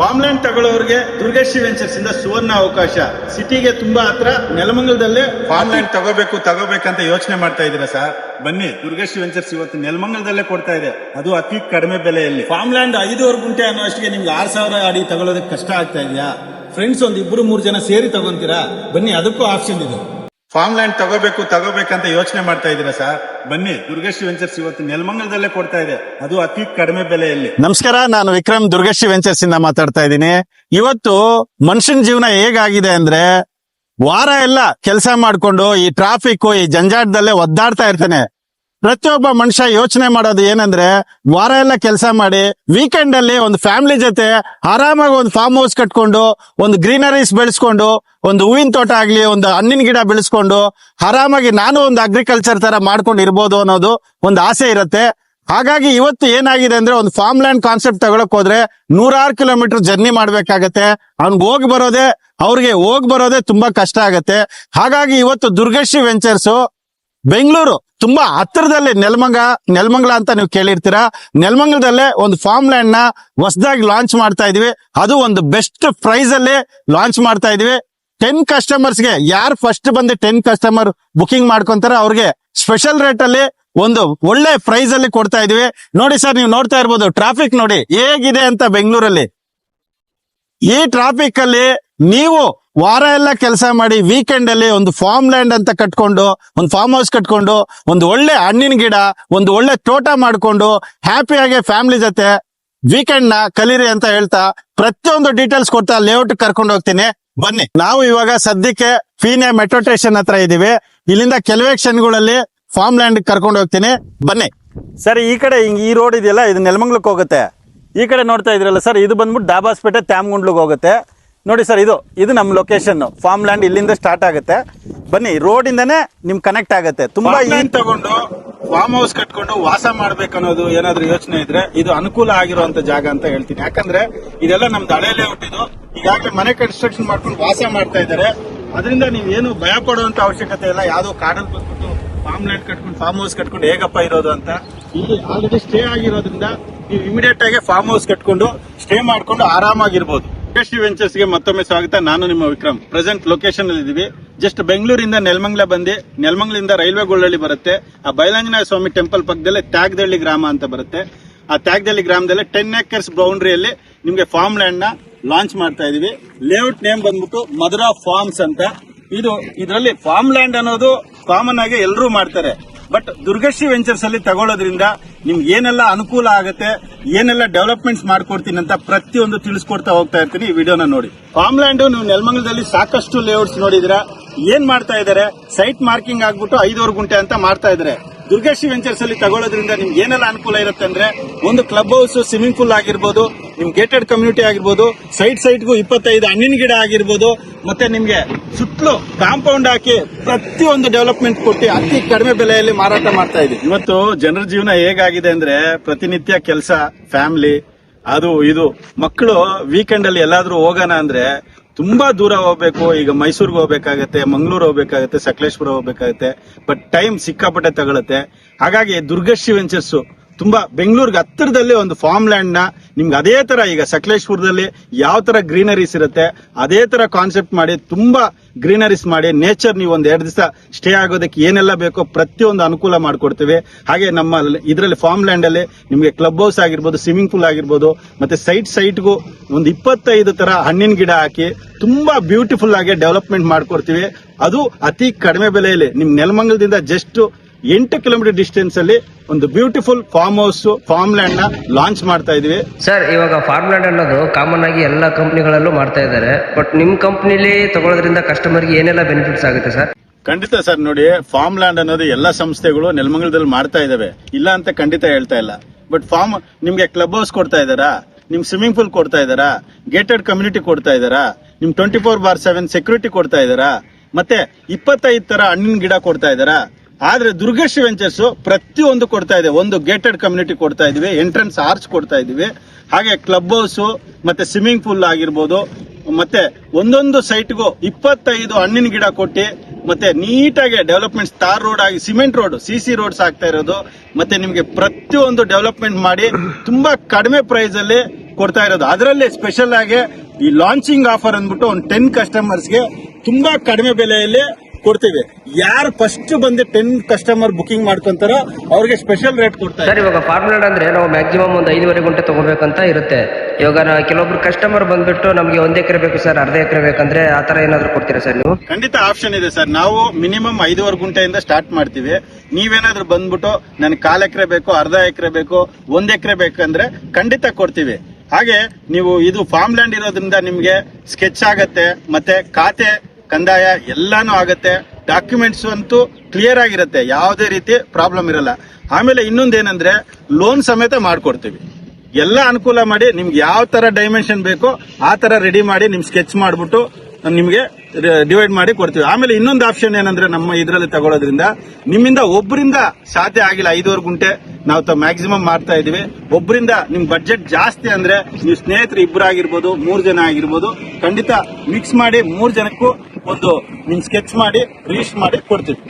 Farmland ತಗೊಳ್ಳೋರಿಗೆ Durgashri ventures ಇಂದ ಸುವರ್ಣ ಅವಕಾಶ. ಸಿಟಿಗೆ ತುಂಬಾ ಹತ್ರ ನೆಲಮಂಗಲದಲ್ಲೇ ಫಾರ್ಮ್ಲ್ಯಾಂಡ್ ತಗೋಬೇಕು ತಗೋಬೇಕಂತ ಯೋಚನೆ ಮಾಡ್ತಾ ಇದ್ದೀರಾ ಸರ್? ಬನ್ನಿ ದುರ್ಗಶ್ರೀ ವೆಂಚರ್ಸ್ ಇವತ್ತು ನೆಲಮಂಗಲದಲ್ಲೇ ಕೊಡ್ತಾ ಇದೆ. ಅದು ಅತಿ ಕಡಿಮೆ ಬೆಲೆಯಲ್ಲಿ. ಫಾರ್ಮ್ಲ್ಯಾಂಡ್ ಐದುವರೆ ಗುಂಟೆ ಅನ್ನೋ ಅಷ್ಟಿಗೆ ನಿಮ್ಗೆ ಆರ್ ಸಾವಿರ ಅಡಿ ತಗೊಳ್ಳೋದಕ್ಕೆ ಕಷ್ಟ ಆಗ್ತಾ ಇದೆಯಾ? ಫ್ರೆಂಡ್ಸ್ ಒಂದ್ ಇಬ್ರು ಮೂರು ಜನ ಸೇರಿ ತಗೊಂತೀರಾ? ಬನ್ನಿ ಅದಕ್ಕೂ ಆಪ್ಷನ್ ಇದೆ. ಫಾರ್ಮ್ಲ್ಯಾಂಡ್ ತಗೋಬೇಕು, ತಗೋಬೇಕಂತ ಯೋಚನೆ ಮಾಡ್ತಾ ಇದ್ದೀರಾ ಸರ್? ಬನ್ನಿ, ದುರ್ಗಶ್ರೀ ವೆಂಚರ್ಸ್ ಇವತ್ತು ನೆಲಮಂಗಲದಲ್ಲೇ ಕೊಡ್ತಾ ಇದೆ. ಅದು ಅತಿ ಕಡಿಮೆ ಬೆಲೆಯಲ್ಲಿ. ನಮಸ್ಕಾರ, ನಾನು ವಿಕ್ರಮ್, ದುರ್ಗಶ್ರೀ ವೆಂಚರ್ಸ್ ಇಂದ ಮಾತಾಡ್ತಾ ಇದ್ದೀನಿ. ಇವತ್ತು ಮನುಷ್ಯನ ಜೀವನ ಹೇಗಾಗಿದೆ ಅಂದ್ರೆ, ವಾರ ಎಲ್ಲ ಕೆಲಸ ಮಾಡ್ಕೊಂಡು ಈ ಟ್ರಾಫಿಕ್ ಈ ಜಂಜಾಟದಲ್ಲೇ ಒದ್ದಾಡ್ತಾ ಇರ್ತಾನೆ. ಪ್ರತಿಯೊಬ್ಬ ಮನುಷ್ಯ ಯೋಚನೆ ಮಾಡೋದು ಏನಂದ್ರೆ ವಾರ ಎಲ್ಲ ಕೆಲಸ ಮಾಡಿ ವೀಕೆಂಡ್ ಅಲ್ಲಿ ಒಂದು ಫ್ಯಾಮಿಲಿ ಜೊತೆ ಆರಾಮಾಗಿ ಒಂದು ಫಾರ್ಮ್ ಹೌಸ್ ಕಟ್ಕೊಂಡು, ಒಂದು ಗ್ರೀನರೀಸ್ ಬೆಳೆಸ್ಕೊಂಡು, ಒಂದು ಹೂವಿನ ತೋಟ ಆಗ್ಲಿ, ಒಂದು ಹಣ್ಣಿನ ಗಿಡ ಬೆಳೆಸ್ಕೊಂಡು, ಆರಾಮಾಗಿ ನಾನು ಒಂದು ಅಗ್ರಿಕಲ್ಚರ್ ತರ ಮಾಡ್ಕೊಂಡು ಇರ್ಬೋದು ಅನ್ನೋದು ಒಂದು ಆಸೆ ಇರುತ್ತೆ. ಹಾಗಾಗಿ ಇವತ್ತು ಏನಾಗಿದೆ ಅಂದ್ರೆ ಒಂದು ಫಾರ್ಮ್ ಲ್ಯಾಂಡ್ ಕಾನ್ಸೆಪ್ಟ್ ತಗೊಳಕ್ ಹೋದ್ರೆ ನೂರಾರು ಕಿಲೋಮೀಟರ್ ಜರ್ನಿ ಮಾಡ್ಬೇಕಾಗತ್ತೆ. ಅವ್ನ್ಗೆ ಹೋಗಿ ಬರೋದೇ, ಅವ್ರಿಗೆ ಹೋಗಿ ಬರೋದೇ ತುಂಬಾ ಕಷ್ಟ ಆಗತ್ತೆ. ಹಾಗಾಗಿ ಇವತ್ತು ದುರ್ಗಶ್ರೀ ವೆಂಚರ್ಸ್ ಬೆಂಗಳೂರು, ತುಂಬಾ ಹತ್ತಿರದಲ್ಲಿ ನೆಲಮಂಗ, ನೆಲಮಂಗಲ ಅಂತ ನೀವು ಕೇಳಿರ್ತೀರಾ? ನೆಲಮಂಗಲದಲ್ಲೇ ಒಂದು ಫಾರ್ಮ್ ಲ್ಯಾಂಡ್ನ ಹೊಸದಾಗಿ ಲಾಂಚ್ ಮಾಡ್ತಾ ಇದೀವಿ. ಅದು ಒಂದು ಬೆಸ್ಟ್ ಪ್ರೈಸ್ ಅಲ್ಲಿ ಲಾಂಚ್ ಮಾಡ್ತಾ ಇದೀವಿ. ಟೆನ್ ಕಸ್ಟಮರ್ಸ್ಗೆ ಯಾರು ಫಸ್ಟ್ ಬಂದು ಟೆನ್ ಕಸ್ಟಮರ್ ಬುಕಿಂಗ್ ಮಾಡ್ಕೊಂತಾರ ಅವ್ರಿಗೆ ಸ್ಪೆಷಲ್ ರೇಟ್ ಅಲ್ಲಿ ಒಂದು ಒಳ್ಳೆ ಪ್ರೈಸ್ ಅಲ್ಲಿ ಕೊಡ್ತಾ ಇದೀವಿ. ನೋಡಿ ಸರ್, ನೀವು ನೋಡ್ತಾ ಇರ್ಬೋದು ಟ್ರಾಫಿಕ್ ನೋಡಿ ಹೇಗಿದೆ ಅಂತ ಬೆಂಗಳೂರಲ್ಲಿ. ಈ ಟ್ರಾಫಿಕ್ ಅಲ್ಲಿ ನೀವು ವಾರ ಎಲ್ಲ ಕೆಲಸ ಮಾಡಿ ವೀಕೆಂಡ್ ಅಲ್ಲಿ ಒಂದು ಫಾರ್ಮ್ ಲ್ಯಾಂಡ್ ಅಂತ ಕಟ್ಕೊಂಡು, ಒಂದು ಫಾರ್ಮ್ ಹೌಸ್ ಕಟ್ಕೊಂಡು, ಒಂದು ಒಳ್ಳೆ ಹಣ್ಣಿನ ಗಿಡ, ಒಂದು ಒಳ್ಳೆ ತೋಟ ಮಾಡಿಕೊಂಡು ಹ್ಯಾಪಿಯಾಗಿ ಫ್ಯಾಮಿಲಿ ಜೊತೆ ವೀಕೆಂಡ್ನ ಕಲೀರಿ ಅಂತ ಹೇಳ್ತಾ ಪ್ರತಿಯೊಂದು ಡೀಟೇಲ್ಸ್ ಕೊಡ್ತಾ ಲೇಔಟ್ ಕರ್ಕೊಂಡು ಹೋಗ್ತೀನಿ. ಬನ್ನಿ. ನಾವು ಇವಾಗ ಸದ್ಯಕ್ಕೆ ಫೀನೆ ಮೆಟ್ರೋ ಸ್ಟೇಷನ್ ಹತ್ರ ಇದೀವಿ ಇಲ್ಲಿಂದ ಕೆಲವೇ ಕ್ಷಣಗಳಲ್ಲಿ ಫಾರ್ಮ್ ಲ್ಯಾಂಡ್ ಕರ್ಕೊಂಡು ಹೋಗ್ತೀನಿ. ಬನ್ನಿ. ಸರಿ, ಈ ಕಡೆ ಈ ರೋಡ್ ಇದೆಯಲ್ಲ, ಇದು ನೆಲಮಂಗ್ಲಕ್ಕೆ ಹೋಗುತ್ತೆ. ಈ ಕಡೆ ನೋಡ್ತಾ ಇದ್ರಲ್ಲ ಸರ್ ಇದು ಬಂದ್ಬಿಟ್ಟು ದಾಬಾಸ್ಪೇಟೆ ತ್ಯಾಮಗುಂಡ್ಲಿಗೆ ಹೋಗುತ್ತೆ. ನೋಡಿ ಸರ್ ಇದು ಇದು ನಮ್ಮ ಲೊಕೇಶನ್ ಫಾರ್ಮ್ ಲ್ಯಾಂಡ್ ಇಲ್ಲಿಂದ ಸ್ಟಾರ್ಟ್ ಆಗುತ್ತೆ. ಬನ್ನಿ ರೋಡ್ ಇಂದಾನೆ ನಿಮ್ ಕನೆಕ್ಟ್ ಆಗುತ್ತೆ. ತುಂಬಾ ಏನ್ ತಗೊಂಡು ಫಾರ್ಮ್ ಹೌಸ್ ಕಟ್ಕೊಂಡು ವಾಸ ಮಾಡ್ಬೇಕನ್ನೋದು ಏನಾದ್ರೂ ಯೋಚನೆ ಇದ್ರೆ ಇದು ಅನುಕೂಲ ಆಗಿರುವಂತ ಜಾಗ ಅಂತ ಹೇಳ್ತೀನಿ. ಯಾಕಂದ್ರೆ ಇದೆಲ್ಲ ನಮ್ ದಳೆಯಲ್ಲೇ ಹುಟ್ಟಿದ್ದು. ಈಗಾಗಲೇ ಮನೆ ಕನ್ಸ್ಟ್ರಕ್ಷನ್ ಮಾಡ್ಕೊಂಡು ವಾಸ ಮಾಡ್ತಾ ಇದ್ದಾರೆ. ಅದರಿಂದ ನೀವು ಏನು ಭಯ ಪಡುವಂತ ಅವಶ್ಯಕತೆ ಇಲ್ಲ. ಯಾವ್ದೋ ಕಾಡಲ್ಲಿ ಬಂದ್ಬಿಟ್ಟು ಫಾರ್ಮ್ ಲ್ಯಾಂಡ್ ಕಟ್ಕೊಂಡು ಫಾರ್ಮ್ ಹೌಸ್ ಕಟ್ಕೊಂಡು ಹೇಗಪ್ಪ ಇರೋದು ಅಂತ. ಇಲ್ಲಿ ಆಲ್ರೆಡಿ ಸ್ಟೇ ಆಗಿರೋದ್ರಿಂದ ನೀವು ಇಮಿಡಿಯೇಟ್ ಆಗಿ ಫಾರ್ಮ್ ಹೌಸ್ ಕಟ್ಕೊಂಡು ಸ್ಟೇ ಮಾಡ್ಕೊಂಡು ಆರಾಮಾಗಿರ್ಬೋದು. ಶ್ರೀ ವೆಂಚರ್ಸ್ಗೆ ಮತ್ತೊಮ್ಮೆ ಸ್ವಾಗತ. ನಾನು ನಿಮ್ಮ ವಿಕ್ರಮ್. ಪ್ರೆಸೆಂಟ್ ಲೊಕೇಶನ್ ಅಲ್ಲಿ ಇದೀವಿ. ಜಸ್ಟ್ ಬೆಂಗಳೂರಿಂದ ನೆಲಮಂಗ್ಲ ಬಂದು ನೆಲಮಂಗ್ಲಿಂದ ರೈಲ್ವೆ ಗೋಲ್ಡಳ್ಳಿ ಬರುತ್ತೆ. ಆ ಬೈಲಾಂಜನಾಯ ಸ್ವಾಮಿ ಟೆಂಪಲ್ ಪಕ್ಕದಲ್ಲೇ ತ್ಯಾಗದಳ್ಳಿ ಗ್ರಾಮ ಅಂತ ಬರುತ್ತೆ. ಆ ತ್ಯಾಗದಳ್ಳಿ ಗ್ರಾಮದಲ್ಲಿ ಟೆನ್ ಏಕರ್ಸ್ ಬೌಂಡ್ರಿಯಲ್ಲಿ ನಿಮ್ಗೆ ಫಾರ್ಮ್ ಲ್ಯಾಂಡ್ನ ಲಾಂಚ್ ಮಾಡ್ತಾ ಇದೀವಿ. ಲೇಔಟ್ ನೇಮ್ ಬಂದ್ಬಿಟ್ಟು ಮಧುರಾ ಫಾರ್ಮ್ಸ್ ಅಂತ. ಇದು ಇದರಲ್ಲಿ ಫಾರ್ಮ್ ಲ್ಯಾಂಡ್ ಅನ್ನೋದು ಕಾಮನ್ ಆಗಿ ಎಲ್ಲರೂ ಮಾಡ್ತಾರೆ. ಬಟ್ ದುರ್ಗಶ್ರೀ ವೆಂಚರ್ಸ್ ಅಲ್ಲಿ ತಗೊಳ್ಳೋದ್ರಿಂದ ನಿಮ್ಗೆ ಏನೆಲ್ಲ ಅನುಕೂಲ ಆಗುತ್ತೆ, ಏನೆಲ್ಲ ಡೆವಲಪ್ಮೆಂಟ್ಸ್ ಮಾಡ್ಕೊಡ್ತೀನಿ ಅಂತ ಪ್ರತಿಯೊಂದು ತಿಳಿಸ್ಕೊಡ್ತಾ ಹೋಗ್ತಾ ಇರ್ತೀನಿ ಈ ವಿಡಿಯೋನ ನೋಡಿ. ಫಾರ್ಮ್ ಲ್ಯಾಂಡ್ ನೀವು ನೆಲಮಂಗಲದಲ್ಲಿ ಸಾಕಷ್ಟು ಲೇಔಟ್ಸ್ ನೋಡಿದ್ರ ಏನ್ ಮಾಡ್ತಾ ಇದಾರೆ ಸೈಟ್ ಮಾರ್ಕಿಂಗ್ ಆಗ್ಬಿಟ್ಟು ಐದೂವರೆ ಗುಂಟೆ ಅಂತ ಮಾಡ್ತಾ ಇದಾರೆ ದುರ್ಗಶ್ರೀ ವೆಂಚರ್ಸ್ ಅಲ್ಲಿ ತಗೊಳ್ಳೋದ್ರಿಂದ ನಿಮ್ಗೆ ಏನೆಲ್ಲ ಅನುಕೂಲ ಇರುತ್ತೆ ಅಂದ್ರೆ, ಒಂದು ಕ್ಲಬ್ ಹೌಸ್ ಸ್ವಿಮ್ಮಿಂಗ್ ಪೂಲ್ ಆಗಿರ್ಬೋದು ನಿಮ್ ಗೇಟೆಡ್ ಕಮ್ಯುನಿಟಿ ಆಗಿರ್ಬೋದು ಸೈಡ್ ಸೈಟ್ಗೂ ಇಪ್ಪತ್ತೈದು ಹಣ್ಣಿನ ಗಿಡ ಆಗಿರ್ಬೋದು, ಮತ್ತೆ ನಿಮ್ಗೆ ಸುತ್ತಲೂ ಕಾಂಪೌಂಡ್ ಹಾಕಿ ಪ್ರತಿಯೊಂದು ಡೆವಲಪ್ಮೆಂಟ್ ಕೊಟ್ಟು ಅತಿ ಕಡಿಮೆ ಬೆಲೆಯಲ್ಲಿ ಮಾರಾಟ ಮಾಡ್ತಾ ಇದೆ ಇವತ್ತು ಜನರ ಜೀವನ ಹೇಗಾಗಿದೆ ಅಂದ್ರೆ ಪ್ರತಿನಿತ್ಯ ಕೆಲಸ ಫ್ಯಾಮಿಲಿ ಅದು ಇದು. ಮಕ್ಕಳು ವೀಕೆಂಡ್ ಅಲ್ಲಿ ಎಲ್ಲಾದ್ರೂ ಹೋಗೋಣ ಅಂದ್ರೆ ತುಂಬಾ ದೂರ ಹೋಗ್ಬೇಕು. ಈಗ ಮೈಸೂರಿಗೆ ಹೋಗ್ಬೇಕಾಗತ್ತೆ, ಮಂಗಳೂರು ಹೋಗ್ಬೇಕಾಗತ್ತೆ, ಸಕಲೇಶ್ಪುರ ಹೋಗ್ಬೇಕಾಗತ್ತೆ ಬಟ್ ಟೈಮ್ ಸಿಕ್ಕಾಪಟ್ಟೆ ತಗೊಳತ್ತೆ. ಹಾಗಾಗಿ ದುರ್ಗಶ್ರೀ ವೆಂಚರ್ಸ್ ತುಂಬಾ ಬೆಂಗಳೂರಿಗೆ ಹತ್ತಿರದಲ್ಲಿ ಒಂದು ಫಾರ್ಮ್ ಲ್ಯಾಂಡ್ನ ನಿಮ್ಗೆ ಅದೇ ತರ ಈಗ ಸಕಲೇಶ್ಪುರದಲ್ಲಿ ಯಾವ ತರ ಗ್ರೀನರೀಸ್ ಇರುತ್ತೆ, ಅದೇ ತರ ಕಾನ್ಸೆಪ್ಟ್ ಮಾಡಿ ತುಂಬಾ ಗ್ರೀನರೀಸ್ ಮಾಡಿ ನೇಚರ್ ನೀವು ಒಂದು ಎರಡು ದಿವಸ ಸ್ಟೇ ಆಗೋದಕ್ಕೆ ಏನೆಲ್ಲ ಬೇಕೋ ಪ್ರತಿಯೊಂದು ಅನುಕೂಲ ಮಾಡಿಕೊಡ್ತೀವಿ. ಹಾಗೆ ನಮ್ಮ ಇದರಲ್ಲಿ ಫಾರ್ಮ್ ಲ್ಯಾಂಡ್ ಅಲ್ಲಿ ನಿಮಗೆ ಕ್ಲಬ್ ಹೌಸ್ ಆಗಿರ್ಬೋದು ಸ್ವಿಮ್ಮಿಂಗ್ ಪೂಲ್ ಆಗಿರ್ಬೋದು, ಮತ್ತೆ ಸೈಟ್ ಸೈಟ್ಗೂ ಒಂದು ಇಪ್ಪತ್ತೈದು ತರ ಹಣ್ಣಿನ ಗಿಡ ಹಾಕಿ ತುಂಬಾ ಬ್ಯೂಟಿಫುಲ್ ಆಗಿ ಡೆವಲಪ್ಮೆಂಟ್ ಮಾಡ್ಕೊಡ್ತೀವಿ. ಅದು ಅತಿ ಕಡಿಮೆ ಬೆಲೆಯಲ್ಲಿ, ನಿಮ್ ನೆಲಮಂಗಲದಿಂದ ಜಸ್ಟ್ ಎಂಟು ಕಿಲೋಮೀಟರ್ ಡಿಸ್ಟೆನ್ಸ್ ಅಲ್ಲಿ ಒಂದು ಬ್ಯೂಟಿಫುಲ್ ಫಾರ್ಮ್ ಹೌಸ್ ಫಾರ್ಮ್ ಲ್ಯಾಂಡ್ನ ಲಾಂಚ್ ಮಾಡ್ತಾ ಇದೀವಿ ಸರ್ ಇವಾಗ ಫಾರ್ಮ್ ಲ್ಯಾಂಡ್ ಅನ್ನೋದು ಕಾಮನ್ ಆಗಿ ಎಲ್ಲ ಕಂಪ್ನಿಗಳಲ್ಲೂ ಮಾಡ್ತಾ ಇದ್ದಾರೆ. ಬಟ್ ನಿಮ್ ಕಂಪ್ನಿಲಿ ತಗೊಳ್ಳೋದ್ರಿಂದ ಕಸ್ಟಮರ್ಗೆ ಏನೆಲ್ಲ ಬೆನಿಫಿಟ್ಸ್ ಆಗುತ್ತೆ ಸರ್ ಖಂಡಿತ ಸರ್ ನೋಡಿ ಫಾರ್ಮ್ ಲ್ಯಾಂಡ್ ಅನ್ನೋದು ಎಲ್ಲ ಸಂಸ್ಥೆಗಳು ನೆಲಮಂಗಲದಲ್ಲಿ ಮಾಡ್ತಾ ಇದಾವೆ ಇಲ್ಲ ಅಂತ ಖಂಡಿತ ಹೇಳ್ತಾ ಇಲ್ಲ. ಬಟ್ ಫಾರ್ಮ್ ನಿಮ್ಗೆ ಕ್ಲಬ್ ಹೌಸ್ ಕೊಡ್ತಾ ಇದಾರಾ ನಿಮ್ ಸ್ವಿಮ್ಮಿಂಗ್ ಪೂಲ್ ಕೊಡ್ತಾ ಇದಾರಾ ಗೇಟೆಡ್ ಕಮ್ಯುನಿಟಿ ಕೊಡ್ತಾ ಇದಾರಾ ನಿಮ್ twenty four bar seven security ಕೊಡ್ತಾ ಇದ್ದಾರಾ? ಮತ್ತೆ ಇಪ್ಪತ್ತೈದು ತರ ಹಣ್ಣಿನ ಗಿಡ ಕೊಡ್ತಾ ಇದಾರಾ ಆದ್ರೆ ದುರ್ಗಶ್ರೀ ವೆಂಚರ್ಸ್ ಪ್ರತಿಯೊಂದು ಕೊಡ್ತಾ ಇದೆ. ಒಂದು ಗೇಟೆಡ್ ಕಮ್ಯುನಿಟಿ ಕೊಡ್ತಾ ಇದೀವಿ ಎಂಟ್ರೆನ್ಸ್ ಆರ್ಚ್ ಕೊಡ್ತಾ ಇದೀವಿ ಹಾಗೆ ಕ್ಲಬ್ ಹೌಸ್ ಮತ್ತೆ ಸ್ವಿಮ್ಮಿಂಗ್ ಪೂಲ್ ಆಗಿರ್ಬೋದು. ಮತ್ತೆ ಒಂದೊಂದು ಸೈಟ್ಗೂ ಇಪ್ಪತ್ತೈದು ಹಣ್ಣಿನ ಗಿಡ ಕೊಟ್ಟು, ಮತ್ತೆ ನೀಟಾಗಿ ಡೆವಲಪ್ಮೆಂಟ್ ಸ್ಟಾರ್ ರೋಡ್ ಆಗಿ cement road C C roads ಆಗ್ತಾ ಇರೋದು. ಮತ್ತೆ ನಿಮಗೆ ಪ್ರತಿಯೊಂದು ಡೆವಲಪ್ಮೆಂಟ್ ಮಾಡಿ ತುಂಬಾ ಕಡಿಮೆ ಪ್ರೈಸ್ ಅಲ್ಲಿ ಕೊಡ್ತಾ ಇರೋದು. ಅದರಲ್ಲಿ ಸ್ಪೆಷಲ್ ಆಗಿ ಈ ಲಾಂಚಿಂಗ್ ಆಫರ್ ಅಂದ್ಬಿಟ್ಟು ಒಂದು ಟೆನ್ ಕಸ್ಟಮರ್ಸ್ಗೆ ತುಂಬಾ ಕಡಿಮೆ ಬೆಲೆಯಲ್ಲಿ ಕೊಡ್ತೀವಿ. ಯಾರು ಫಸ್ಟ್ ಬಂದು ಟೆನ್ ಕಸ್ಟಮರ್ ಬುಕಿಂಗ್ ಮಾಡ್ಕೊಂತಾರೋ ಅವ್ರಿಗೆ ಸ್ಪೆಷಲ್ ರೇಟ್ ಕೊಡ್ತಾರೆ ಸರ್ ಇವಾಗ ಫಾರ್ಮುಲಾಡ್ ಅಂದ್ರೆ ನಾವು ಮ್ಯಾಕ್ಸಿಮಮ್ ಒಂದು ಐದುವರೆ ಗುಂಟೆ ತಗೋಬೇಕಂತ ಇರುತ್ತೆ. ಇವಾಗ ಕೆಲವೊಬ್ರು ಕಸ್ಟಮರ್ ಬಂದ್ಬಿಟ್ಟು ನಮಗೆ ಒಂದ್ ಎಕರೆ ಬೇಕು ಸರ್ ಅರ್ಧ ಎಕರೆ ಬೇಕಂದ್ರೆ ಆ ತರ ಏನಾದ್ರು ಕೊಡ್ತೀರಾ ಸರ್ ನೀವು? ಖಂಡಿತ ಆಪ್ಷನ್ ಇದೆ ಸರ್. ನಾವು ಮಿನಿಮಮ್ ಐದುವರೆ ಗುಂಟೆಯಿಂದ ಸ್ಟಾರ್ಟ್ ಮಾಡ್ತೀವಿ. ನೀವೇನಾದ್ರೂ ಬಂದ್ಬಿಟ್ಟು ನನಗೆ ಕಾಲ್ ಎಕರೆ ಬೇಕು ಅರ್ಧ ಎಕರೆ ಬೇಕು ಒಂದ್ ಎಕರೆ ಬೇಕಂದ್ರೆ ಖಂಡಿತ ಕೊಡ್ತೀವಿ. ಹಾಗೆ ನೀವು ಇದು ಫಾರ್ಮ್ ಲ್ಯಾಂಡ್ ಇರೋದ್ರಿಂದ ನಿಮ್ಗೆ ಸ್ಕೆಚ್ ಆಗತ್ತೆ ಮತ್ತೆ ಖಾತೆ ಕಂದಾಯ ಎಲ್ಲಾನು ಆಗುತ್ತೆ. ಡಾಕ್ಯುಮೆಂಟ್ಸ್ ಅಂತೂ ಕ್ಲಿಯರ್ ಆಗಿರುತ್ತೆ. ಯಾವುದೇ ರೀತಿ ಪ್ರಾಬ್ಲಮ್ ಇರಲ್ಲ. ಆಮೇಲೆ ಇನ್ನೊಂದೇನಂದ್ರೆ ಲೋನ್ ಸಮೇತ ಮಾಡ್ಕೊಡ್ತೀವಿ. ಎಲ್ಲ ಅನುಕೂಲ ಮಾಡಿ ನಿಮ್ಗೆ ಯಾವ ತರ ಡೈಮೆನ್ಷನ್ ಬೇಕೋ ಆ ತರ ರೆಡಿ ಮಾಡಿ ನಿಮ್ ಸ್ಕೆಚ್ ಮಾಡ್ಬಿಟ್ಟು ನಿಮಗೆ ಡಿವೈಡ್ ಮಾಡಿ ಕೊಡ್ತೀವಿ. ಆಮೇಲೆ ಇನ್ನೊಂದು ಆಪ್ಷನ್ ಏನಂದ್ರೆ, ನಮ್ಮ ಇದರಲ್ಲಿ ತಗೊಳ್ಳೋದ್ರಿಂದ ನಿಮ್ಮಿಂದ ಒಬ್ಬರಿಂದ ಸಾಧ್ಯ ಆಗಿಲ್ಲ. ಐದೂವರೆ ಗುಂಟೆ ನಾವು ಮ್ಯಾಕ್ಸಿಮಮ್ ಮಾಡ್ತಾ ಇದೀವಿ ಒಬ್ಬರಿಂದ ನಿಮ್ ಬಜೆಟ್ ಜಾಸ್ತಿ ಅಂದ್ರೆ, ನೀವು ಸ್ನೇಹಿತರು ಇಬ್ಬರಾಗಿರ್ಬೋದು ಮೂರ್ ಜನ ಆಗಿರ್ಬೋದು, ಖಂಡಿತ ಮಿಕ್ಸ್ ಮಾಡಿ ಮೂರು ಜನಕ್ಕೂ ಒಂದು ನಿಮ್ ಸ್ಕೆಚ್ ಮಾಡಿ ರೀಚ್ ಮಾಡಿ ಕೊಡ್ತೀವಿ.